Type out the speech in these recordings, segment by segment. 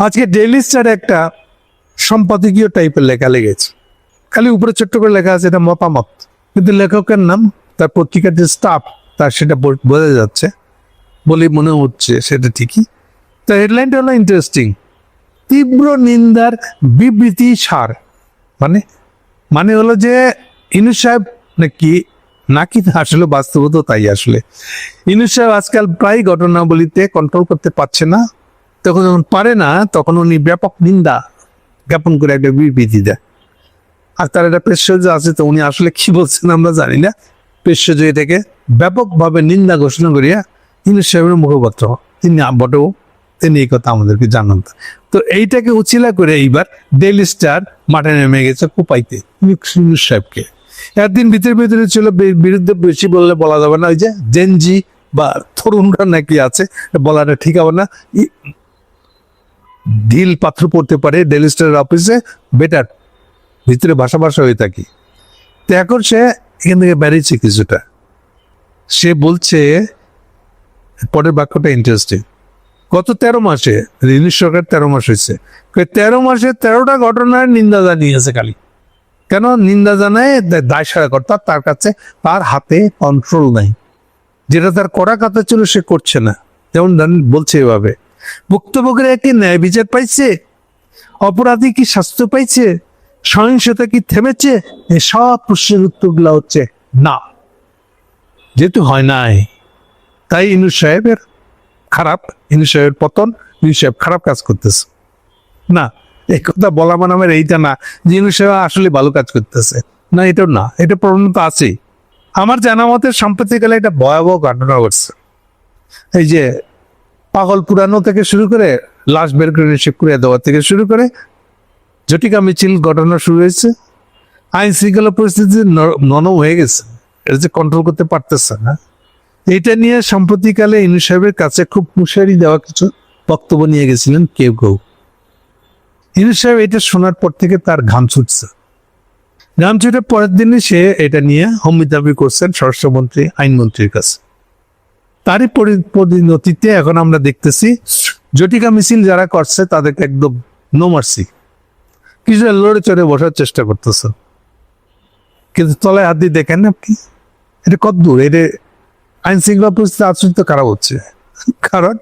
আজকে daily star একটা সম্পাদকীয় টাইপের লেখা লেগেছে। খালি উপরে ছোট্ট করে লেখা আছে, এটা মতামত। কিন্তু লেখকের নাম, তার পত্রিকার যে স্টাফ তার সেটা বোঝা যাচ্ছে। বলে মনে হচ্ছে সেটা ঠিকই। তো হেডলাইনটা হলো ইন্টারেস্টিং তীব্র নিন্দার বিবৃতি সার। মানে মানে হলো যে ইনু সাহেব নাকি নাকি আসলে বাস্তবত তাই আসলে। ইনু সাহেব আজকাল প্রায় ঘটনাবলিতে কন্ট্রোল করতে পারছে না। তখন যখন পারে না, তখন উনি ব্যাপক নিন্দা জ্ঞাপন করে একটা বিবৃতি দেয়। আর তার একটা পেশজ আছে, তো উনি আসলে কি বলছেন আমরা জানি না। পেশ্বর্য এটাকে ব্যাপকভাবে নিন্দা ঘোষণা করিয়া তিনি সাহেবের মুখপাত্র, তিনি বটেও তিনি এই কথা আমাদেরকে জানান। তো এইটাকে উচিলা করে এইবার ডেইলি স্টার মাঠে নেমে গেছে কোপাইতে সাহেবকে। একদিন ভিতরে ভিতরে ছিল বিরুদ্ধে বেশি বললে বলা যাবে না, ওই যে জেনজি বা তরুণরা নাকি আছে, বলাটা ঠিক হবে না। ঢিল পাথর পড়তে পারে ডেইলি স্টারের অফিসে, বেটার, ভিতরে ভাষা ভাষা হয়ে থাকি। তো এখন সে এখান থেকে বেরিয়েছে কিছুটা। সে বলছে, পরের বাক্যটা ইন্টারেস্টিং গত তেরো মাসে, রিলিজ সরকার তেরো মাস হয়েছে। তেরো মাসে তেরোটা ঘটনার নিন্দা জানিয়েছে খালি। কেন? নিন্দা জানায় দায় সারা কর্তা তার কাছে তার হাতে কন্ট্রোল নাই। যেটা তার করা কথা ছিল সে করছে না। যেমন বলছে এভাবে ভুক্তভোগীরা কি ন্যায় বিচার পাইছে? অপরাধী কি শাস্তি পাইছে? সহিংসতা কি থেমেছে? সব প্রশ্নের উত্তরগুলো হচ্ছে না। যেহেতু হয় নাই, তাই ইনু সাহেবের খারাপ, ইনু সাহেবের পতন, ইনু সাহেব খারাপ কাজ করতেছে। না এই কথা বলা মানে আমার এইটা না যে ইনু সাহেব আসলে ভালো কাজ করতেছে। না, এটাও না, এটা প্রবণতা তো আছেই। আমার জানা মতে সাম্প্রতিককালে এটা ভয়াবহ ঘটনা ঘটছে। এই যে পাগল পুরানো থেকে শুরু করে লাশ বের করে রিসিভ করে দেওয়া থেকে শুরু করে জটিকা মিছিল, ঘটনা শুরু হয়েছে। আইন শৃঙ্খলা পরিস্থিতি ন- নরম হয়ে গেছে। এটা যে কন্ট্রোল করতে পারতেছে না। এটা নিয়ে সম্প্রতিকালে ইনু সাহেবের কাছে খুব হুঁশিয়ারি দেওয়া কিছু বক্তব্য নিয়ে গেছিলেন কেউ কেউ। ইনু সাহেব এটা শোনার পর থেকে তার ঘাম ছুটছে। ঘাম ছুটে পরের দিনই সে এটা নিয়ে হমি দাবি করছেন স্বরাষ্ট্রমন্ত্রী, আইনমন্ত্রীর কাছে। তারই পরি- পরিণতিতে এখন আমরা দেখতেছি জটিকা মিছিল যারা করছে তাদেরকে একদম নো মার্সি কিছু লড়ে চড়ে বসার চেষ্টা করতেছে। কিন্তু তলায় হাত দিয়ে দেখেন আপনি এটা কত দূর? এটা আইন শৃঙ্খলা পরিস্থিতি আচরিত খারাপ হচ্ছে? কারণ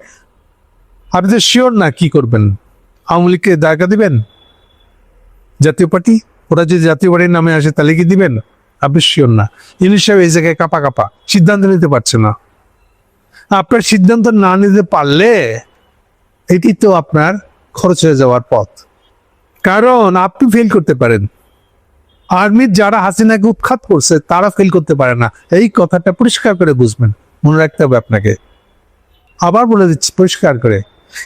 আপনি তো শিওর না কি করবেন? আওয়ামী লীগকে জায়গা দিবেন? জাতীয় পার্টি? ওরা যদি জাতীয় পার্টির নামে আসে তাহলে কি দিবেন? আপনি শিওর না। ইংলিশ সাহেব এই জায়গায় কাপা কাপা। সিদ্ধান্ত নিতে পারছে না। আপনার সিদ্ধান্ত না নিতে পারলে এটি তো আপনার খরচ হয়ে যাওয়ার পথ। কারণ আপনি ফেল করতে পারেন। আর্মির যারা হাসিনাকে উৎখাত করছে, তারা ফেল করতে পারে না। এই কথাটা পরিষ্কার করে বুঝবেন। মনে রাখতে হবে আপনাকে। আবার বলে দিচ্ছি, পরিষ্কার করে।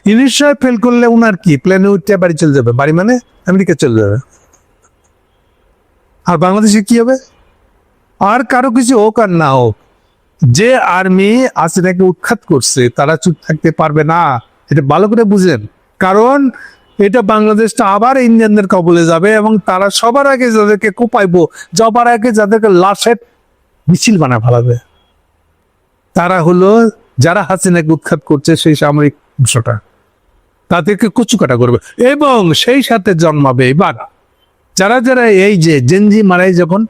ইংলিশ ফেল করলে ওনার কি? প্লেনে উঠতে বাড়ি চলে যাবে। বাড়ি মানে আমেরিকা চলে যাবে। আর বাংলাদেশে কি হবে? আর কারও কিছু হোক আর না হোক যে আর্মি হাসিনাকে উৎখাত করছে, তারা চুপ থাকতে পারবে না। এটা ভালো করে বুঝেন। কারণ এটা বাংলাদেশটা আবার ইন্ডিয়ানদের কবলে যাবে এবং তারা সবার আগে যাদেরকে কোপাইবো যাবার আগে যাদেরকে লাশের মিছিল বানা ফেলাবে তারা হলো যারা হাসিনাকে উৎখাত করছে সেই সামরিক অংশটা। তাদেরকে কুচুকাটা করবে এবং সেই সাথে জন্মাবে এবার। যারা যারা এই যে জেনজি মারাই যখন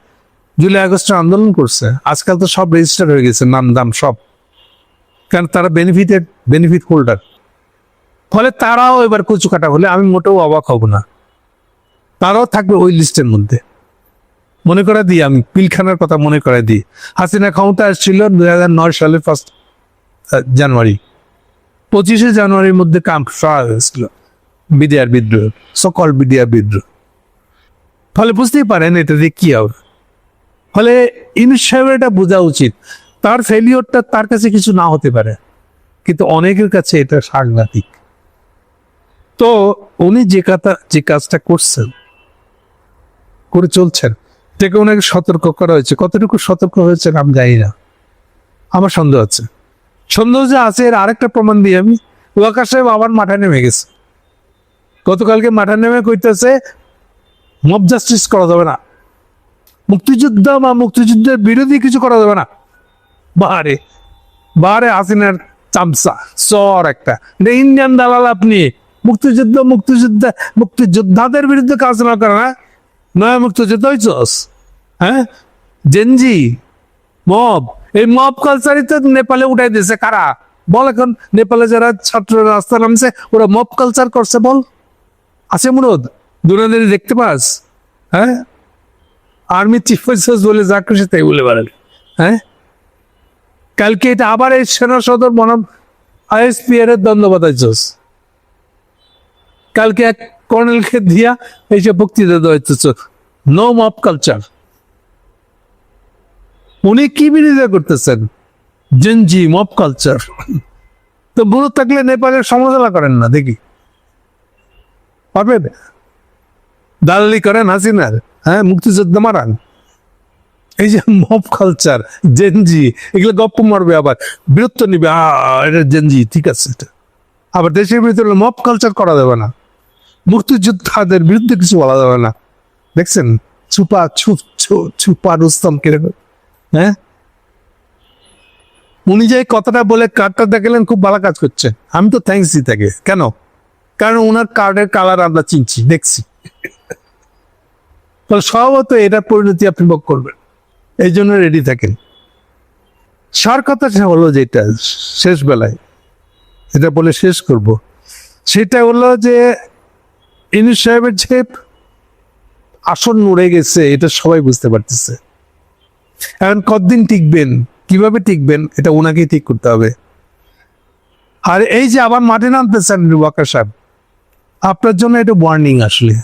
জুলাই, আগস্টে আন্দোলন করছে। আজকাল তো সব রেজিস্টার হয়ে গেছে, নাম, দাম, সব। কারণ তারা বেনিফিটেড বেনিফিট হোল্ডার ফলে তারাও এবার কচু কাটা হলে আমি মোটেও অবাক হব না। তারাও থাকবে ওই লিস্টের মধ্যে। মনে করে দিই, আমি পিলখানার কথা মনে করে দিই। হাসিনা ক্ষমতা আসছিল দুই হাজার নয় সালের ফার্স্ট জানুয়ারি। পঁচিশে জানুয়ারির মধ্যে কাম্প হয়েছিল বিডিআর বিদ্রোহ সকল বিডিআর বিদ্রোহ। ফলে বুঝতেই পারেন এটা দিয়ে কি হবে। ফলে সাহেবের এটা বোঝা উচিত। তার ফেলিওরটা তার কাছে কিছু না হতে পারে। কিন্তু অনেকের কাছে এটা সাংঘাতিক। তো উনি যে কথা যে কাজটা করছেন, করে চলছেন থেকে ওনাকে সতর্ক করা হয়েছে। কতটুকু সতর্ক হয়েছেন আমি জানি না। আমার সন্দেহ আছে। সন্দেহ যে আছে, এর আরেকটা প্রমাণ দিই আমি। ওয়াকার সাহেব আবার মাঠে নেমে গেছে। গতকালকে মাঠে নেমে কইতেছে মব জাস্টিস করা যাবে না। মুক্তিযুদ্ধ বা মুক্তিযুদ্ধের বিরোধী কিছু করা যাবে না। বাহারে বাহারে হাসিনার চামচা সর একটা। ইন্ডিয়ান দালাল আপনি, মুক্তিযুদ্ধ মুক্তিযুদ্ধ, মুক্তিযোদ্ধাদের বিরুদ্ধে কাজ না করে না নয় মুক্তিযুদ্ধ হয়েছস হ্যাঁ? জেনজি মব এই মব কালচারই তো নেপালে উঠাই দিয়েছে, কারা? বল এখন, নেপালে যারা ছাত্র রাস্তা নামছে, ওরা মব কালচার করছে, বল। আছে মুরদ দুরাদের দেখতে পাস হ্যাঁ? আর্মি চিফ অফিসার বলে যা খুশি তাই বলে বেড়ান হ্যাঁ? কালকে এটা আবার এই সেনা সদর বনাম আইএসপিআর এর দ্বন্দ্ব বাতাইছস কালকে এক কর্নেলকে দিয়া এইসব বক্তৃতা দেওয়া হচ্ছে নো মব কালচার উনি কি বিরোধিতা করতেছেন? জেনজি মব কালচার তো বুড়ো থাকলে নেপালের সমালোচনা করেন না, দেখি। দালালি করেন হাসিনার হ্যাঁ মুক্তিযুদ্ধ মারান। এই যে মব কালচার জেনজি এগুলো গপ্প মারবে আবার বিরক্ত নিবে এটা জেনজি ঠিক আছে এটা। আবার দেশের ভিতরে মব কালচার করা যাবে না, মুক্তিযোদ্ধাদের বিরুদ্ধে কিছু বলা যাবে না। দেখছেন? চুপ চু- চুপা রুস্তম কীরকম হ্যাঁ? উনি যে কথাটা বলে কার্ডটা দেখালেন, খুব ভালো কাজ করছে। আমি তো থ্যাঙ্কস দিই তাকে। কেন? কারণ ওনার কার্ডের কালার আমরা চিনছি, দেখছি। তাহলে স্বভাবত এটার পরিণতি আপনি ভোগ করবেন। এই জন্য রেডি থাকেন। সার কথাটা হলো যেটা শেষ বেলায়, এটা বলে শেষ করব। সেটা হলো যে ইনুস সাহেবের যে আসন নড়ে গেছে, এটা সবাই বুঝতে পারতেছে। এখন কতদিন টিকবেন, কীভাবে টিকবেন, এটা ওনাকেই ঠিক করতে হবে। আর এই যে আবার মাঠে নামতেছেন ওয়াকার সাহেব, আপনার জন্য এটা ওয়ার্নিং আসলে।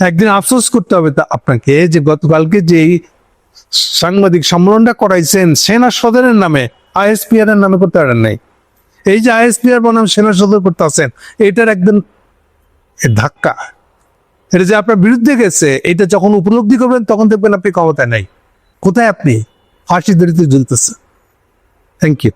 একদিন আফসোস করতে হবে তা আপনাকে যে গতকালকে যে এই সাংবাদিক সম্মেলনটা করাইছেন সেনা সদরের নামে, আইএসপিআর এর নামে করতে পারেন নাই। এই যে আইএসপিআর বনাম সেনা সদর করতে আছেন এটার একদিন ধাক্কা। এটা যে আপনার বিরুদ্ধে গেছে এটা যখন উপলব্ধি করবেন তখন দেখবেন আপনি ক্ষমতায় নাই। কোথায় আপনি? ফাঁসি দড়িতে ঝুলতেছে থ্যাংক ইউ